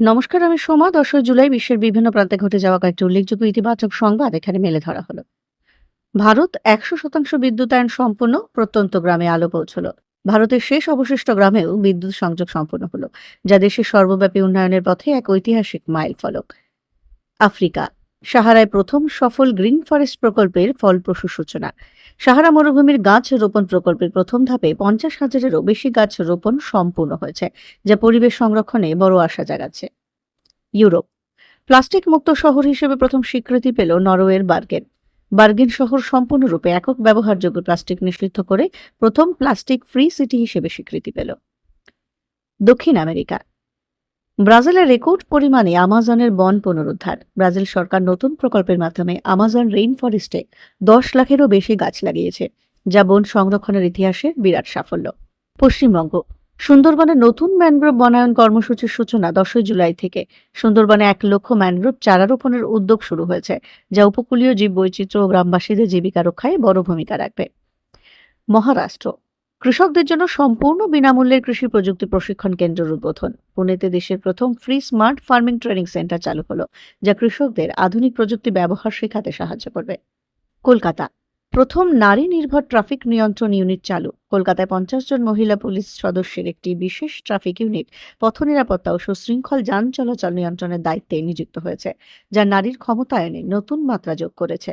নমস্কার, আমি সোমা। দশই জুলাই বিশ্বের বিভিন্ন প্রান্তে ঘটে যাওয়া কয়েকটি উল্লেখযোগ্য ইতিবাচক সংবাদ এখানে মেলে ধরা হলো। ভারত একশো শতাংশ বিদ্যুতায়ন সম্পূর্ণ, প্রত্যন্ত গ্রামে আলো পৌঁছল। ভারতের শেষ অবশিষ্ট গ্রামেও বিদ্যুৎ সংযোগ সম্পূর্ণ হলো, যা দেশের সর্বব্যাপী উন্নয়নের পথে এক ঐতিহাসিক মাইল ফলক আফ্রিকা সাহারায় প্রথম সফল গ্রিন ফরেস্ট প্রকল্পের ফলপ্রসূ সূচনা। সাহারা মরুভূমির গাছ রোপণ প্রকল্পের প্রথম ধাপে পঞ্চাশ হাজারেরও বেশি গাছ রোপণ সম্পূর্ণ হয়েছে, যা পরিবেশ সংরক্ষণে বড় আশা জাগাচ্ছে। ইউরোপ। প্লাস্টিক মুক্ত শহর হিসেবে প্রথম স্বীকৃতি পেল নরওয়ের বার্গেন। বার্গেন শহর সম্পূর্ণরূপে একক ব্যবহারযোগ্য প্লাস্টিক নিষিদ্ধ করে প্রথম প্লাস্টিক ফ্রি সিটি হিসেবে স্বীকৃতি পেল। দক্ষিণ আমেরিকা। ব্রাজিলের রেকর্ড পরিমাণে আমাজনের বন পুনরুদ্ধার। ব্রাজিল সরকার নতুন প্রকল্পের মাধ্যমে আমাজন রেইন ফরেস্টে দশ লাখেরও বেশি গাছ লাগিয়েছে, যা বন সংরক্ষণের ইতিহাসে বিরাট সাফল্য। পশ্চিমবঙ্গ, সুন্দরবনে নতুন ম্যানগ্রোভ বনায়ন কর্মসূচির সূচনা দশই জুলাই থেকে। সুন্দরবনে এক লক্ষ ম্যানগ্রোভ চারা রোপণের উদ্যোগ শুরু হয়েছে, যা উপকূলীয় জীব বৈচিত্র্য ও গ্রামবাসীদের জীবিকা রক্ষায় বড় ভূমিকা রাখবে। মহারাষ্ট্র কৃষকদের জন্য সম্পূর্ণ বিনামূল্যের কৃষি প্রযুক্তি প্রশিক্ষণ কেন্দ্রের উদ্বোধন। পুনেতে দেশের প্রথম free smart farming training centre চালু হলো, যা কৃষকদের আধুনিক প্রযুক্তি ব্যবহার শেখাতে সাহায্য করবে। কলকাতা, প্রথম নারী নির্ভর ট্রাফিক নিয়ন্ত্রণ ইউনিট চালু। কলকাতায় পঞ্চাশ জন মহিলা পুলিশ সদস্যের একটি বিশেষ ট্রাফিক ইউনিট পথ নিরাপত্তা ও সুশৃঙ্খল যান চলাচল নিয়ন্ত্রণের দায়িত্বে নিযুক্ত হয়েছে, যা নারীর ক্ষমতায়নে নতুন মাত্রা যোগ করেছে।